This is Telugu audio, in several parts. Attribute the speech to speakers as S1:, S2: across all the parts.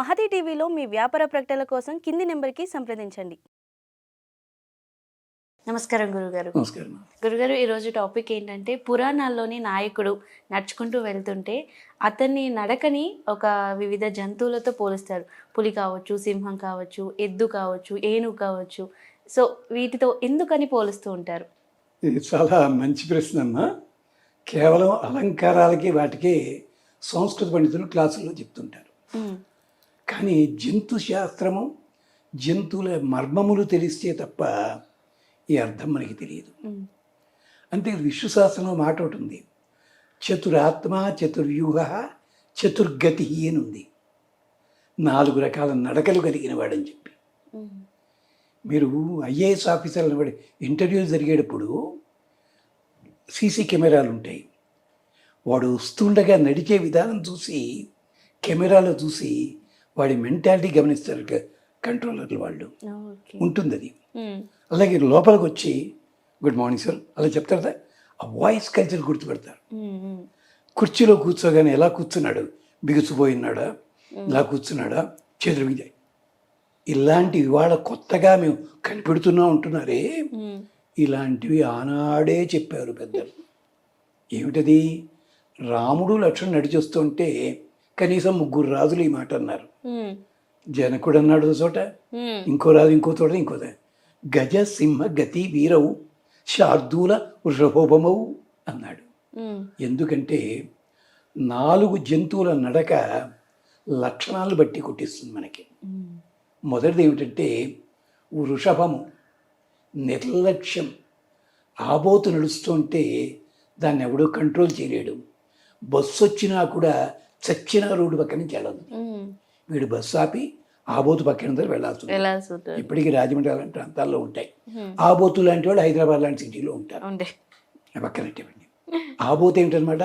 S1: మహతి టీవీలో మీ వ్యాపార ప్రకటనల కోసం కింది నెంబర్కి సంప్రదించండి. నమస్కారం గురుగారు.
S2: నమస్కారం.
S1: గురుగారు ఈరోజు టాపిక్ ఏంటంటే పురాణాల్లోని నాయకుడు నడుచుకుంటూ వెళ్తుంటే అతన్ని నడకని ఒక వివిధ జంతువులతో పోలుస్తారు పులి కావచ్చు సింహం కావచ్చు ఎద్దు కావచ్చు ఏనుగు కావచ్చు. సో వీటితో ఎందుకని పోలుస్తూ ఉంటారు?
S2: ఇది చాలా మంచి ప్రశ్న అమ్మా. కేవలం అలంకారాలకి వాటికి సంస్కృత పండితులు క్లాసుల్లో చెప్తుంటారు. కానీ జంతు శాస్త్రము జంతువుల మర్మములు తెలిస్తే తప్ప ఈ అర్థం మనకి తెలియదు. అంతే విశ్వశాస్త్రంలో మాట ఒకటి ఉంది. చతురాత్మ చతుర్వ్యూహ చతుర్గతి అని ఉంది. నాలుగు రకాల నడకలు కలిగిన వాడని చెప్పి. మీరు ఐఏఎస్ ఆఫీసర్లను కూడా ఇంటర్వ్యూ జరిగేటప్పుడు సీసీ కెమెరాలు ఉంటాయి. వాడు వస్తుండగా నడిచే విధానం చూసి కెమెరాలో చూసి వాడి మెంటాలిటీ గమనిస్తారు కంట్రోలర్లు వాళ్ళు. ఉంటుంది అది అలాగే లోపలికి వచ్చి గుడ్ మార్నింగ్ సార్ అలా చెప్తారు కదా ఆ వాయిస్ కల్చర్ గుర్తుపెడతారు. కుర్చీలో కూర్చోగానే ఎలా కూర్చున్నాడు? బిగుసిపోయినాడా? ఇలా కూర్చున్నాడా? చేతులు మీద ఇలాంటివి ఇవాళ కొత్తగా మేము కనిపెడుతున్నా ఉంటున్నారే. ఇలాంటివి ఆనాడే చెప్పారు పెద్దలు. ఏమిటది? రాముడు లక్ష్మణ్ నడిచొస్తుంటే కనీసం ముగ్గురు రాజులు ఈ మాట అన్నారు. జనకుడు అన్నాడు చోట ఇంకో రాజు ఇంకో చోట ఇంకో. గజ సింహ గతి వీరవు శార్దూల వృషభోపమవు అన్నాడు. ఎందుకంటే నాలుగు జంతువుల నడక లక్షణాలు బట్టి కొట్టిస్తుంది మనకి. మొదటిది ఏమిటంటే వృషభము నిర్లక్ష్యం ఆబోతు నడుస్తుంటే దాన్ని ఎవడో కంట్రోల్ చేయలేడు. బస్సు వచ్చినా కూడా చచ్చిన రోడ్డు పక్క నుంచి వెళ్ళదు. వీడు బస్సు ఆపి ఆబోతు పక్కన దగ్గర వెళ్ళాల్సి ఉంటుంది. ఇప్పటికీ రాజమండ్రి అలాంటి ప్రాంతాల్లో ఉంటాయి. ఆబోతు లాంటి వాళ్ళు హైదరాబాద్ లాంటి సిటీలో ఉంటారు.
S1: ఉండే.
S2: పక్కనట్టేవండి ఆబోతు ఏమిటనమాట?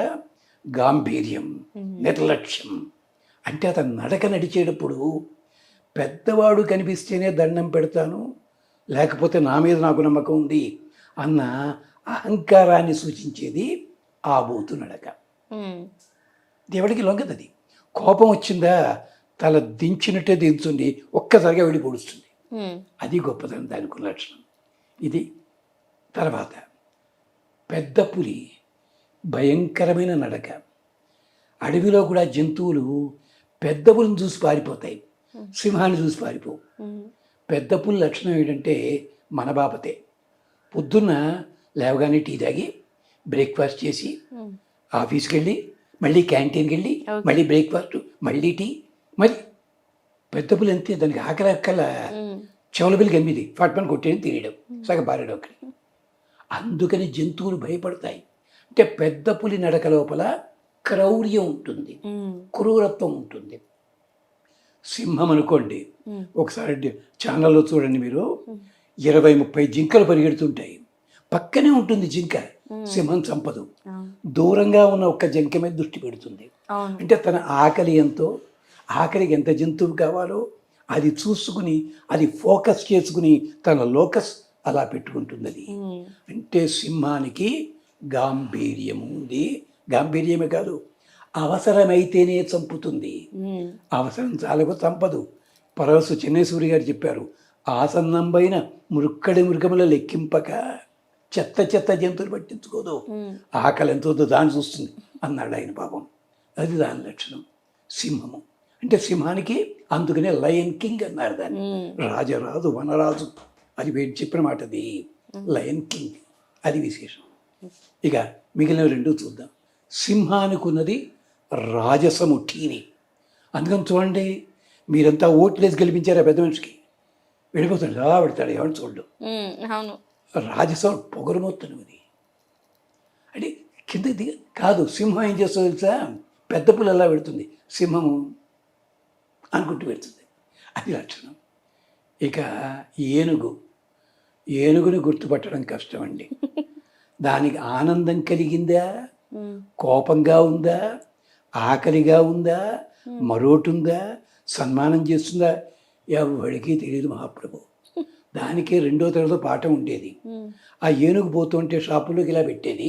S2: గాంభీర్యం నిర్లక్ష్యం. అంటే అతను నడక నడిచేటప్పుడు పెద్దవాడు కనిపిస్తేనే దండం పెడతాను లేకపోతే నా మీద నాకు నమ్మకం ఉంది అన్న అహంకారాన్ని సూచించేది ఆబోతు నడక. దేవుడికి లొంగదది. కోపం వచ్చిందా తల దించినట్టే దించుండి ఒక్కసారిగా వెళ్ళి పొడుస్తుంది. అది గొప్పతనం దానికి లక్షణం ఇది తర్వాత. పెద్ద పులి భయంకరమైన నడక. అడవిలో కూడా జంతువులు పెద్ద పులిని చూసి పారిపోతాయి. సింహాన్ని చూసి పారిపోవు పెద్ద పులి లక్షణం ఏంటంటే మన బాపతే. పొద్దున్న లేవగానే టీ తాగి బ్రేక్ఫాస్ట్ చేసి. ఆఫీస్కి వెళ్ళి మళ్ళీ క్యాంటీన్కి వెళ్ళి. మళ్ళీ బ్రేక్ఫాస్ట్ మళ్ళీ టీ మరి పెద్ద పులి అంతే దానికి ఆకలి అక్కల చెవుల బిల్లి ఎనిమిది ఫట్మని కొట్టేయడం తినేయడం. సగం పారేయడం ఒకటి అందుకని జంతువులు భయపడతాయి. అంటే పెద్ద పులి నడక లోపల క్రౌర్యం ఉంటుంది. క్రూరత్వం ఉంటుంది. సింహం అనుకోండి. ఒకసారి ఛానల్లో చూడండి మీరు. ఇరవై ముప్పై జింకలు పరిగెడుతుంటాయి. పక్కనే ఉంటుంది జింక. సింహం చంపదు. దూరంగా ఉన్న ఒక్క జింక మీద దృష్టి పెడుతుంది. అంటే తన ఆకలి ఎంతో ఆకలికి ఎంత జంతువు కావాలో అది చూసుకుని అది ఫోకస్ చేసుకుని తన లోకస్ అలా పెట్టుకుంటుంది అది అంటే సింహానికి గాంభీర్యము ఉంది. గాంభీర్యమే కాదు అవసరమైతేనే చంపుతుంది. అవసరం చాలకు చంపదు. పరవశు చెన్నేశ్వరి గారు చెప్పారు ఆసన్నంపైన మురుక్కడి మృగముల లెక్కింపక చెత్త చెత్త జంతువులు పట్టించుకోదు. ఆకలి ఎంత ఉందో దాన్ని చూస్తుంది. అన్నాడు ఆయన పాపం. అది దాని లక్షణం. సింహము. అంటే సింహానికి అందుకనే లయన్ కింగ్ అన్నారు దాన్ని. రాజరాజు వనరాజు. అది వీడు చెప్పిన మాట అది. Lion king. అది విశేషం. ఇక మిగిలిన రెండు చూద్దాం. సింహానికి ఉన్నది రాజసము టీవీ అందుకని చూడండి మీరంతా ఓట్లేసి గెలిపించారు పెద్ద మనిషికి? వెళ్ళిపోతాడు రా పెడతాడు ఎవరిని చూడడు.
S1: ఉమ్, అవును
S2: రాజసం పొగరమవుతుంది అది అంటే కింద దిగ కాదు సింహం ఏం చేస్తుందో తెలుసా? పెద్ద పుల్ల ఎలా పెడుతుంది. సింహము అనుకుంటూ పెడుతుంది అది లక్షణం. ఇక ఏనుగు. ఏనుగుని గుర్తుపట్టడం కష్టం అండి దానికి ఆనందం కలిగిందా? కోపంగా ఉందా? ఆకలిగా ఉందా? మరోటుందా? సన్మానం చేస్తుందా? ఎవడికి తెలియదు మహాప్రభు. దానికే రెండో తరగతి పాఠం ఉండేది. ఆ ఏనుగు పోతుంటే షాపులోకి ఇలా పెట్టేది.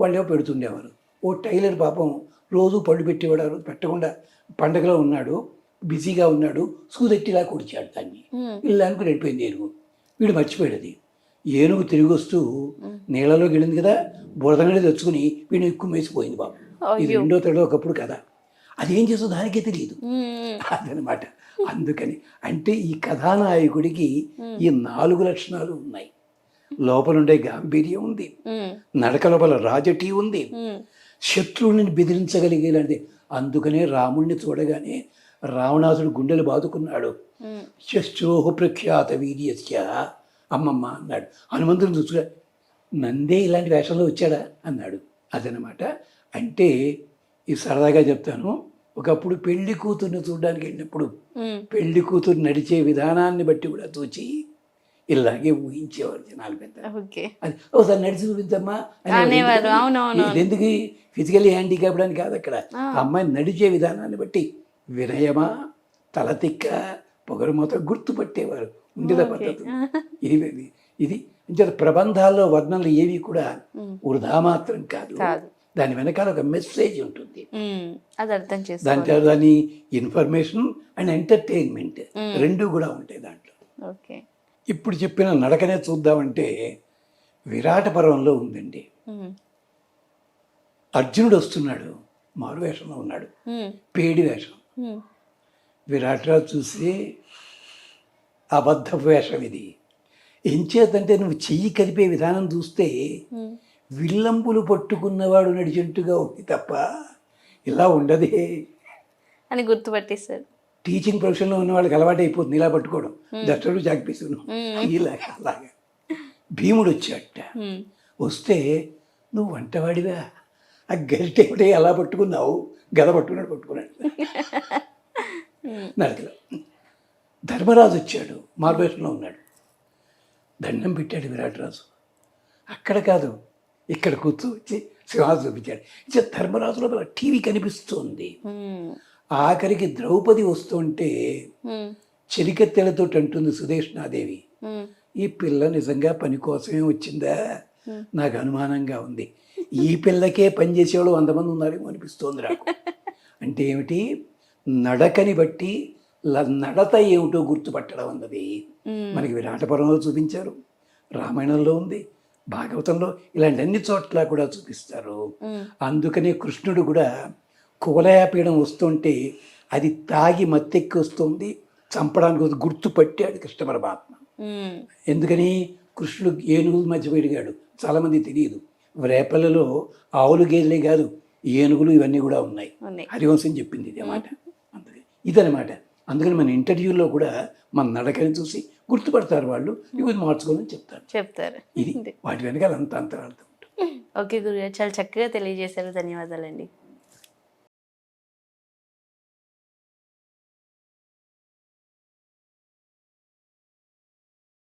S2: వాళ్ళు ఏమో పెడుతుండేవారు. ఓ టైలర్ పాపం రోజు పళ్ళు పెట్టేవాడు పెట్టకుండా పండగలో ఉన్నాడు బిజీగా ఉన్నాడు సూదెట్టిలా కూర్చాడు దాన్ని. ఇల్లు అనుకుని వెళ్ళిపోయింది ఏనుగు. వీడు మర్చిపోయాడు అది ఏనుగు తిరిగి వస్తూ నీళ్ళలోకి వెళ్ళింది కదా బురదనే తెచ్చుకుని వీడిని ఎక్కువ వేసిపోయింది బాబు ఇది. రెండో తడో ఒకప్పుడు కదా అదేం చేస్తుందో దానికే తెలియదు. అదనమాట. అందుకని అంటే ఈ కథానాయకుడికి ఈ నాలుగు లక్షణాలు ఉన్నాయి. లోపలుండే గాంభీర్యం ఉంది. నడక లోపల రాజటీ ఉంది. శత్రువుని బెదిరించగలిగేలాంటి అందుకనే రాముణ్ణి చూడగానే రావణాసుడు గుండెలు బాదుకున్నాడు. శస్త్రోహ ప్రఖ్యాత వీర్యస్య అమ్మమ్మ అన్నాడు. హనుమంతుని చూసుగా నందే ఇలాంటి వేషంలో వచ్చాడా? అన్నాడు. అదనమాట. అంటే ఇది సరదాగా చెప్తాను. ఒకప్పుడు పెళ్ళి కూతుర్ని చూడడానికి వెళ్ళినప్పుడు పెళ్ళి కూతురు నడిచే విధానాన్ని బట్టి కూడా చూచి ఇలాగే ఊహించేవారు జనాలు పెద్ద. అది ఒకసారి నడిచి చూపించమ్మా ఎందుకు ఫిజికల్లీ హ్యాండిక్యాప్డ్ అని కాదు అక్కడ. అమ్మాయి నడిచే విధానాన్ని బట్టి వినయమా తలతిక్క పొగరు మొత్తం గుర్తుపట్టేవారు. ఉండేదా. పద్ధతి? ఇది ఇది. ఇంకా ప్రబంధాల్లో వర్ణనలు ఏవి కూడా వృధా మాత్రం కాదు. దాని వెనకాల ఒక మెసేజ్ ఉంటుంది.
S1: ఉమ్, అది అర్థం
S2: దాని తర్వాత దాని ఇన్ఫర్మేషన్ అండ్ ఎంటర్టైన్మెంట్. రెండు కూడా ఉంటాయి దాంట్లో.
S1: ఓకే.
S2: ఇప్పుడు చెప్పిన నడకనే చూద్దామంటే విరాట పర్వంలో ఉందండి. అర్జునుడు వస్తున్నాడు మారు వేషంలో ఉన్నాడు పేడి వేషం.
S1: ఉమ్,
S2: విరాటరాజు చూసి అబద్ధ వేషం ఇది. ఎంచేతంటే నువ్వు చెయ్యి కదిపే విధానం చూస్తే విల్లంపులు పట్టుకున్నవాడు నడిచినట్టుగా ఉంది తప్ప ఇలా ఉండదే.
S1: అని గుర్తుపట్టేస్తారు
S2: టీచింగ్ ప్రొఫెషన్లో ఉన్న వాళ్ళకి అలవాటు అయిపోతుంది ఇలా పట్టుకోవడం. దక్షుడు జాగ్పీసును ఇలాగా అలాగా. భీముడు వచ్చాట
S1: ఉమ్,
S2: వస్తే నువ్వు వంటవాడివా? ఆ గరిటె ఒకటే ఎలా పట్టుకున్నావు? గద పట్టుకున్నాడు పట్టుకున్నాడు. నడకలో. ధర్మరాజు వచ్చాడు మార్వేషంలో ఉన్నాడు. దండం పెట్టాడు విరాటరాజు అక్కడ కాదు ఇక్కడ కూర్చోవచ్చి సింహాసనం చూపించాడు. ఇచ్చే ధర్మరాజు లోపల టీవీ కనిపిస్తుంది. ఆఖరికి ద్రౌపది వస్తుంటే చెలికెత్తెలతో అంటుంది సుదేష్ణాదేవి. ఈ పిల్ల నిజంగా పని కోసమే వచ్చిందా? నాకు అనుమానంగా ఉంది. ఈ పిల్లకే పనిచేసేవాళ్ళు వంద మంది ఉన్నారేమో అనిపిస్తోంది నాకు. అంటే ఏమిటి? నడకని బట్టి నడత ఏమిటో గుర్తుపట్టడం అన్నది. మనకి విరాటపురంలో చూపించారు. రామాయణంలో ఉంది. భాగవతంలో ఇలాంటి అన్ని చోట్ల కూడా చూపిస్తారు. అందుకనే కృష్ణుడు కూడా కువలయాపీడం వస్తుంటే అది తాగి మత్తెక్కి వస్తుంది. చంపడానికి వస్తుంది. గుర్తుపట్టాడు కృష్ణ పరమాత్మ. ఎందుకని? కృష్ణుడు ఏనుగుల మధ్య పెరిగాడు. చాలామంది తెలియదు. రేపల్లలో ఆవులు గేదెలే కాదు ఏనుగులు ఇవన్నీ కూడా ఉన్నాయి. హరివంశం చెప్పింది ఇది అన్నమాట అందుకే ఇదనమాట అందుకని మన ఇంటర్వ్యూలో కూడా మన నడకని చూసి గుర్తుపడతారు వాళ్ళు. ఇవి మార్చుకోవాలని చెప్తారు.
S1: చెప్తారు.
S2: ఇది వాటి వెనకాల అంత అంతరార్థం
S1: ఓకే గురుగారు చాలా చక్కగా తెలియజేశారు. ధన్యవాదాలండి.